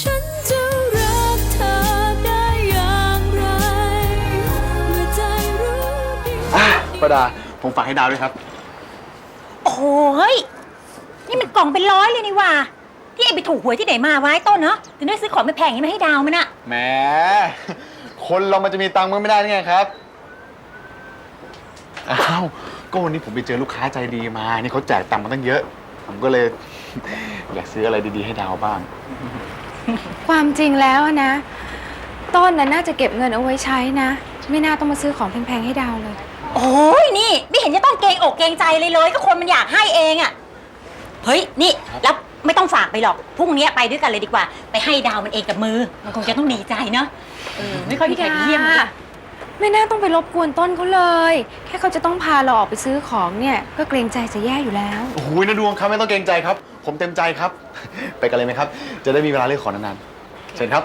ฉันจะรักเธอได้อย่างไร เมื่อใจรู้ดีอะประดา ผมฝากให้ดาวด้วยครับ โอ้โหเฮ้ย นี่มันกล่องเป็นร้อยเลยนี่หว่า ที่ไอ้ไปถูกหวยที่ไหนมาไวะไอ้ต้นเนาะถึงได้ซื้อของไม่แพงอย่างนี้มาให้ดาวมันอะแหม คนเรามันจะมีตังค์มันไม่ได้ได้ไงครับ อ้าว ก็วันนี้ผมไปเจอลูกค้าใจดีมา นี่เขาแจกตังค์มาตั้งเยอะ ผมก็เลย อยากซื้ออะไรดีๆให้ดาวบ้าง ความจริงแล้วอะนะ ต้นน่ะน่าจะเก็บเงินเอาไว้ใช้นะ ไม่น่าต้องมาซื้อของแพงๆให้ดาวเลย โอ้ยนี่ ไม่เห็นจะต้องเกรงอกเกรงใจเลยเลย ก็คนมันอยากให้เองอะเฮ้ยนี่ครับแล้วไม่ต้องฝากไปหรอกพรุ่งนี้ไปด้วยกันเลยดีกว่า ไปให้ดาวมันเองกับมือ มันคงจะต้องดีใจเนาะเออไม่ค่อยมีใครไปเยี่ยมเลย ไม่น่าต้องไปรบกวนต้นเขาเลย แค่เขาจะต้องพาเราออกไปซื้อของเนี่ย ก็เกรงใจจะแย่อยู่แล้ว โอ้โหนะดวงครับไม่ต้องเกรงใจครับ ผมเต็มใจครับ ไปกันเลยไหมครับ จะได้มีเวลาเลือกของนานๆเชิญครับ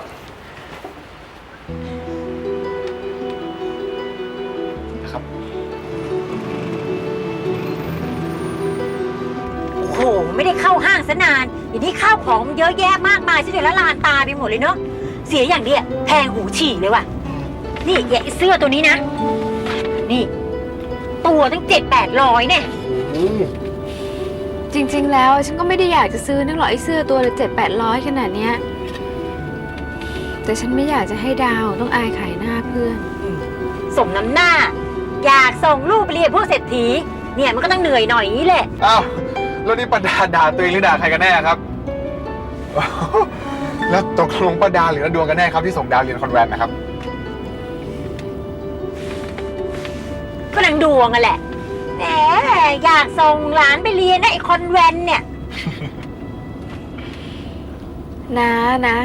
นะครับ โอ้โห ไม่ได้เข้าห้างซะนานเดี๋ยวนี้ข้าวของเยอะแยะมากมายซะจนละลานตาไปหมดเลยเนาะเสียอย่างเดียวแพงหูฉี่เลยว่ะ นี่อย่าไอ้เสื้อตัวนี้นะ นี่ ตัวตั้งเจ็ดแปดร้อยเนี่ย จริง ๆ แล้วฉันก็ไม่ได้อยากจะซื้อนึกหรอกไอ้เสื้อตัวละเจ็ดแปดร้อยขนาดเนี้ย แต่ฉันไม่อยากจะให้ดาวต้องอายขายหน้าเพื่อน สมน้ำหน้า อยากส่งลูกไปเรียนพวกเศรษฐี เนี่ยมันก็ต้องเหนื่อยหน่อยอย่างนี้แหละ อ้าวแล้วนี่ประดาด่าตัวเองหรือด่าใครกันแน่ครับ แล้วตกลงประดาหรือดวงกันแน่ครับที่ส่งดาวเรียนคอนแวนต์นะครับ ก็นางดวงอะแหละ แหมอยากส่งหลานไปเรียนนะไอคอนแวนต์เนี่ย นะนะ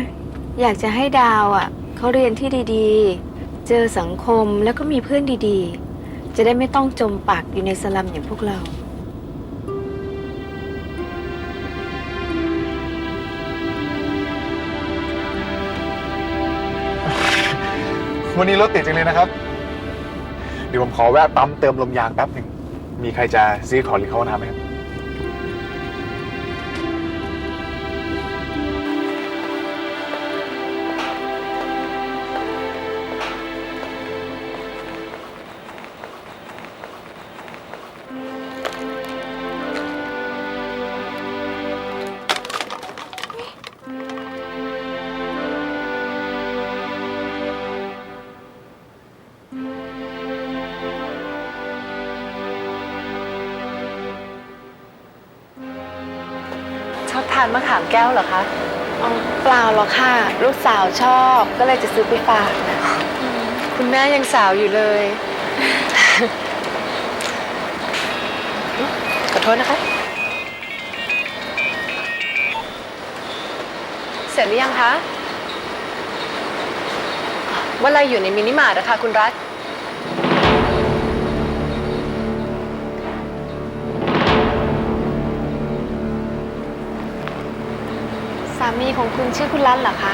อยากจะให้ดาวอะเขาเรียนที่ดีๆ เจอสังคมแล้วก็มีเพื่อนดีๆ จะได้ไม่ต้องจมปักอยู่ในสลัมอย่างพวกเรา วันนี้รถติดจังเลยนะครับ เดี๋ยวผมขอแวะปั๊มเติมลมยางแป๊บหนึ่งมีใครจะซื้อของหรือเข้าห้องน้ำไหมครับานมะขามแก้วเหรอคะอ๋อเปล่าหรอกค่ะ ลูกสาวชอบก็เลยจะซื้อไปฝากนะคุณแม่ยังสาวอยู่เลย ขอโทษนะคะ เสร็จหรือยังคะว่าอะไรอยู่ในมินิมาร์ทนะคะคุณรัฐามีของคุณชื่อคุณรัตน์เหรอคะ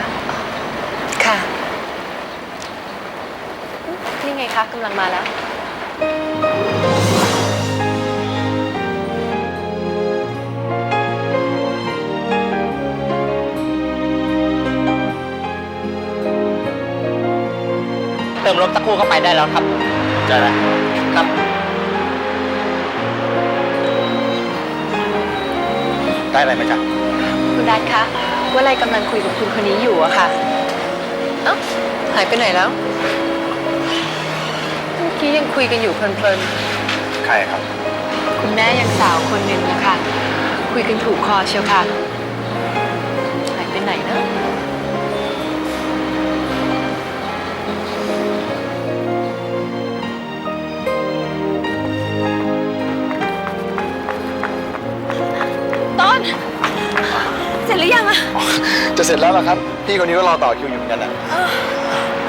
ค่ะ นี่ไงคะกำลังมาแล้ว เติมลมสักครู่ก็ไปได้แล้วครับใช่แล้วครับ ได้อะไรไหมจ๊ะ คุณรัฐคะ ว่าอะไรกำลังคุยกับคุณคนนี้อยู่อะค่ะเอ้าหายไปไหนแล้ว เมื่อกี้ยังคุยกันอยู่เพลินใครครับ ๆ คุณแม่ยังสาวคนหนึ่งนะคะคุยกันถูกคอเชียวค่ะ หายไปไหนเนอะ เสร็จแล้วล่ะครับ พี่คนนี้ก็รอต่อคิวอยู่เหมือนกันนะ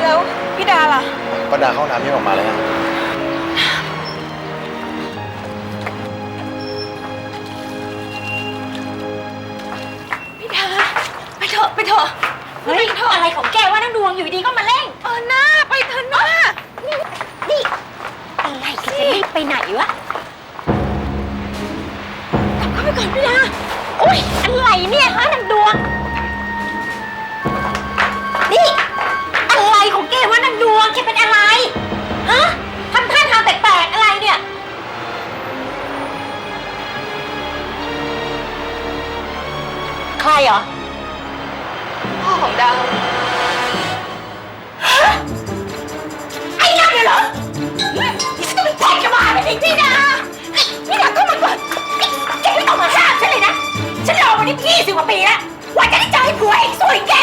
แล้วพี่ดาล่ะประดาเข้าห้องน้ำที่ออกมาแล้วนะพี่ดาไปเถอะไปเถอะเฮ้ยอะไรของแกว่านั่งดวงอยู่ดีก็มาเร่งเออหน้าไปเถอะหน้านี่อะไรแกจะรีบไปไหนวะกลับเข้าไปก่อนพี่ดาอุ้ยอะไรเนี่ยฮะนางดวง นี่ อะไรของแกวะนางดวงแกเป็นอะไร ฮะทำท่าทางแปลกๆอะไรเนี่ย ใครเหรอ พ่อของดาว ไอ้นั่นเนี่ยเหรอนี่ฉันจะเป็นแพทย์จะมาเป็นพี่ดาพี่ดาก็มาก่อนแกไม่ต้องมาห้ามฉันเลยนะ ฉันรอมานี่ยี่สิบกว่าปีแล้วกว่าจะได้เจอไอ้ผัวเองสวยแก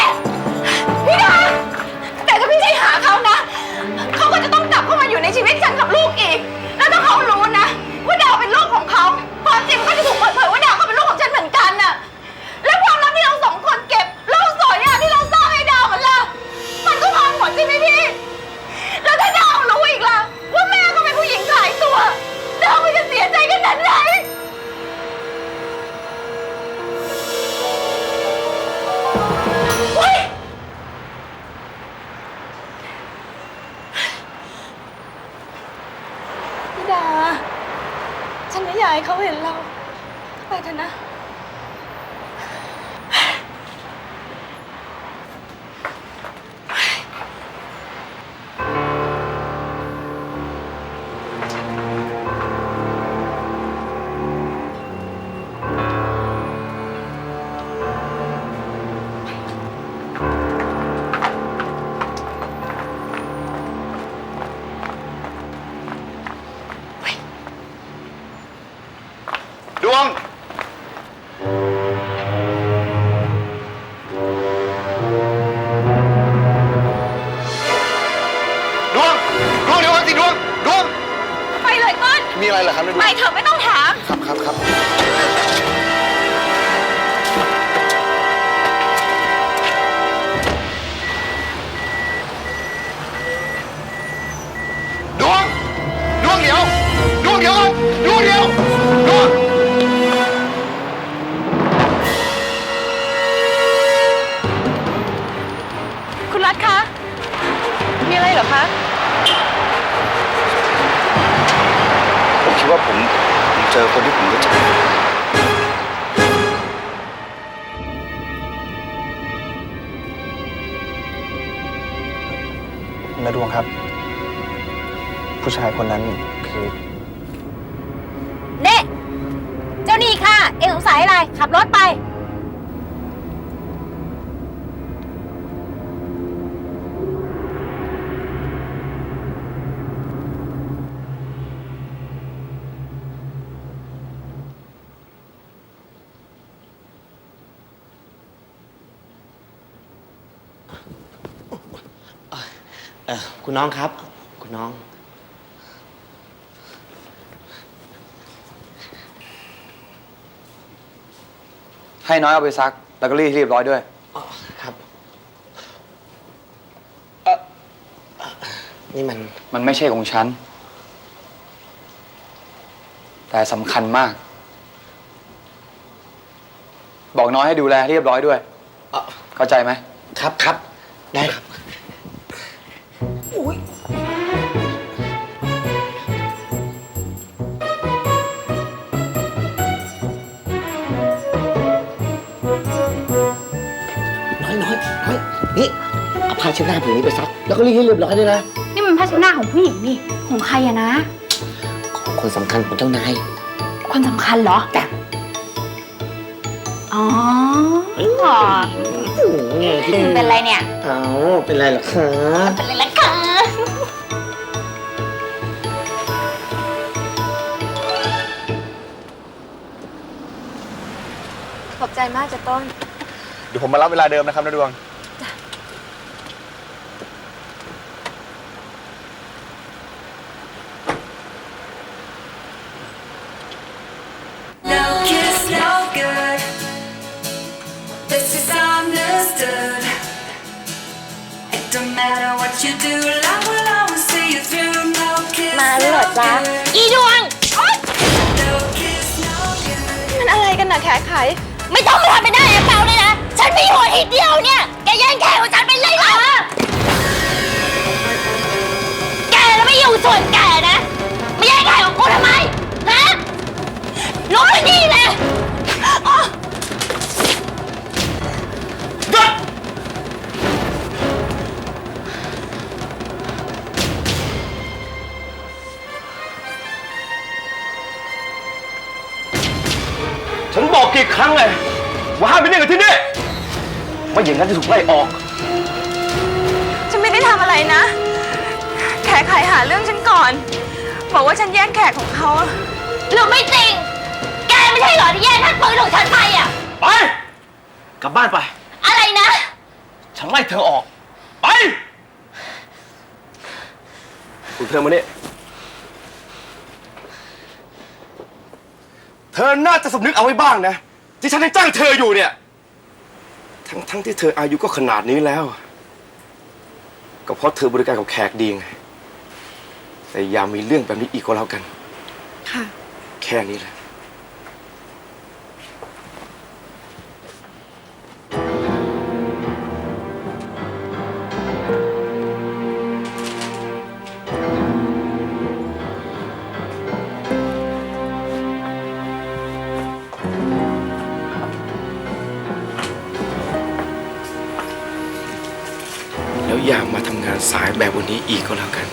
เขาเห็นเราไปเถอะนะ ครับดวงไปเถอะไม่ต้องถาม ครับครับครับ นาดวงครับ ผู้ชายคนนั้นคือ เน่เจ้านี่ค่ะ เอ็งสงสัยอะไร ขับรถไป เออคุณน้องครับ คุณน้อง ให้น้อยเอาไปซัก แล้วก็รีดให้เรียบร้อยด้วย อ๋อครับเออเอ่อนี่มัน มันไม่ใช่ของฉัน แต่สำคัญมาก บอกน้อยให้ดูแลให้เรียบร้อยด้วย เอ่อเข้าใจไหม ครับครับ ได้ครับ น้อยน้อยน้อยนี่เอาผ้าเช็ดหน้าผืนนี้ไปซัก แล้วก็รีดให้เรียบร้อยด้วยนะ นี่มันผ้าเช็ดหน้าของผู้หญิงนี่ ของใครอะนะ ของคนสำคัญของเจ้านาย คนสำคัญเหรอ จ้ะ อ๋อเป็นเป็นไรเนี่ย เอาเป็นไรเหรอคะเป็นไรละคะขอบใจมากจ้ะต้น เดี๋ยวผมมารับเวลาเดิมนะครับนาดวง No kiss, no good. This is understood. It don't matter what you do, love will always see you through. No kiss, มาแล้วเหรอ no จ๊ะ good. อีดวง No kiss, no good. มันอะไรกันนะแขกไขไม่ต้องมาทำเป็นหน้าแอบเปล่าเลยนะ มันมีหัวหิดเดียวเนี่ย แกแย่งแขกของฉันไปเลยเหรอ แกแล้วไม่อยู่ส่วนแกนะ ไม่แย่งแขกของกูทำไม ฮะลุกไปนี่เลย อย่างนั้นจะถูกไล่ออก ฉันไม่ได้ทำอะไรนะ แขกใครหาเรื่องฉันก่อน บอกว่าฉันแย่งแขกของเขาอะหรือไม่จริง แกไม่ใช่เหรอที่แย่งท่านปืนของฉันไปอะ ไป กลับบ้านไป อะไรนะ ฉันไล่เธอออก ไป คุณเธอมาเนี่ยเธอน่าจะสำนึกเอาไว้บ้างนะ ที่ฉันยังจ้างเธออยู่เนี่ย ทั้งทั้งที่เธออายุก็ขนาดนี้แล้ว ก็เพราะเธอบริการกับแขกดีไงแต่อย่ามีเรื่องแบบนี้อีกก็แล้วกัน ค่ะ แค่นี้แหละ อย่ามาทำงานสายแบบวันนี้อีกก็แล้วกัน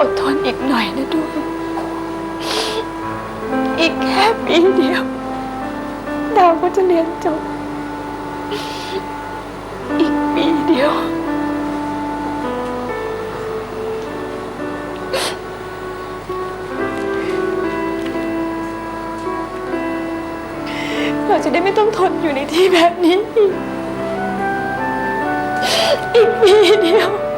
อดทนอีกหน่อยนะดู อีกแค่ปีเดียว ดาวก็จะเรียนจบ อีกปีเดียว เราจะได้ไม่ต้องทนอยู่ในที่แบบนี้ อีกอีปีเดียว